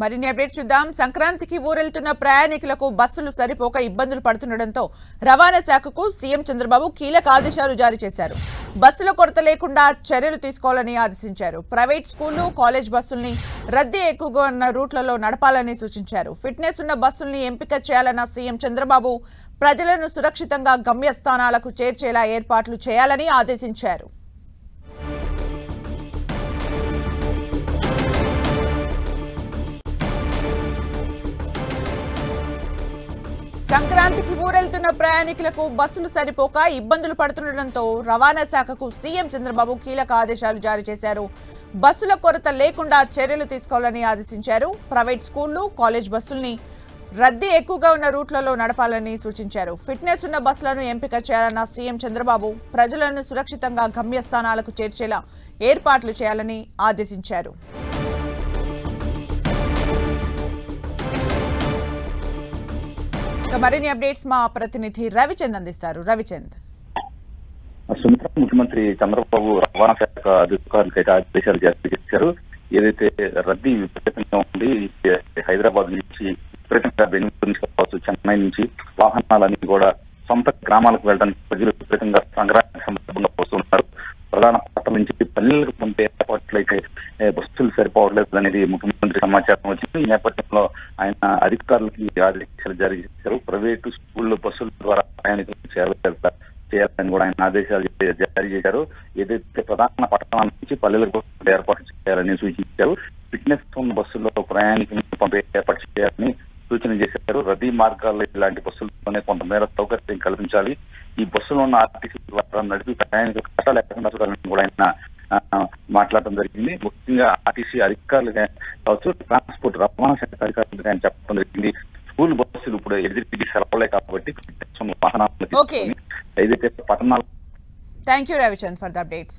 మరిన్ని అప్డేట్స్ చూద్దాం. సంక్రాంతికి ఊరెళ్తున్న ప్రయాణికులకు బస్సులు సరిపోక ఇబ్బందులు పడుతుండటంతో రవాణా శాఖకు సీఎం చంద్రబాబు కీలక ఆదేశాలు జారీ చేశారు. బస్సుల కొరత లేకుండా చర్యలు తీసుకోవాలని ఆదేశించారు. ప్రైవేట్ స్కూళ్ళు కాలేజ్ బస్సుల్ని రద్దీ ఎక్కువగా ఉన్న రూట్లలో నడపాలని సూచించారు. ఫిట్నెస్ ఉన్న బస్సుల్ని ఎంపిక చేయాలన్న సీఎం చంద్రబాబు ప్రజలను సురక్షితంగా గమ్యస్థానాలకు చేర్చేలా ఏర్పాట్లు చేయాలని ఆదేశించారు. సంక్రాంతికి ఊరెళ్తున్న ప్రయాణికులకు బస్సులు సరిపోక ఇబ్బందులు పడుతుండటంతో రవాణా శాఖకు సీఎం చంద్రబాబు కీలక ఆదేశాలు జారీ చేశారు. బస్సుల కొరత లేకుండా చర్యలు తీసుకోవాలని ఆదేశించారు. ప్రైవేట్ స్కూళ్ళు కాలేజ్ బస్సుల్ని రద్దీ ఎక్కువగా ఉన్న రూట్లలో నడపాలని సూచించారు. ఫిట్నెస్ ఉన్న బస్సులను ఎంపిక చేయాలన్న సీఎం చంద్రబాబు ప్రజలను సురక్షితంగా గమ్యస్థానాలకు చేర్చేలా ఏర్పాట్లు చేయాలని ఆదేశించారు. మరిన్ని అప్డేట్స్ మా ప్రతినిధి రవిచంద్ అందిస్తారు. రవిచంద్. సుమిత్ర ముఖ్యమంత్రి చంద్రబాబు రవాణా శాఖ అధికారులకు అయితే ఆదేశాలు జారీ చేశారు. ఏదైతే రద్దీ విపరీతంగా ఉంది హైదరాబాద్ నుంచి విపరీతంగా బెంగళూరు నుంచి కావచ్చు చెన్నై నుంచి వాహనాలన్నీ కూడా సొంత గ్రామాలకు వెళ్ళడానికి ప్రజలు విపరీతంగా సంక్రాంతి సందర్భంగా వస్తున్నారు. ప్రధాన పట్టణం నుంచి పల్లెలకు పంపే ఏర్పాట్లు బస్సులు సరిపోవట్లేదు అనేది ముఖ్యమంత్రి సమాచారం వచ్చింది. ఈ నేపథ్యంలో ఆయన అధికారులకి ఆదేశాలు జారీ చేశారు. ప్రైవేటు స్కూళ్ళు బస్సుల ద్వారా ప్రయాణికులకు సేవ చేయాలని కూడా ఆయన ఆదేశాలు జారీ చేశారు. ఏదైతే ప్రధాన పట్టణాల నుంచి పల్లెలకు ఏర్పాటు చేయాలని సూచించారు. ఫిట్నెస్ ఉన్న బస్సుల్లో ప్రయాణికులను పంపే ఏర్పాటు చేయాలని సూచన చేశారు. రద్దీ మార్గాల్లో ఇలాంటి బస్సులతోనే కొంతమేర సౌకర్యం కల్పించాలి. ఈ బస్సులో ఉన్న ఆర్టీసీ ద్వారా నడిపి ప్రయాణికులు కష్టాలు లేకుండా కూడా ఆయన మాట్లాడడం జరిగింది. ముఖ్యంగా ఆర్టీసీ అధికారులు కావచ్చు ట్రాన్స్పోర్ట్ రవాణా శాఖ అధికారులు ఆయన చెప్పడం జరిగింది. స్కూల్ బస్సులు ఇప్పుడు ఎదురు సెలవులే కాబట్టి. తీసుకొని ఏదైతే పట్టణాలు thank you Ravichand for the updates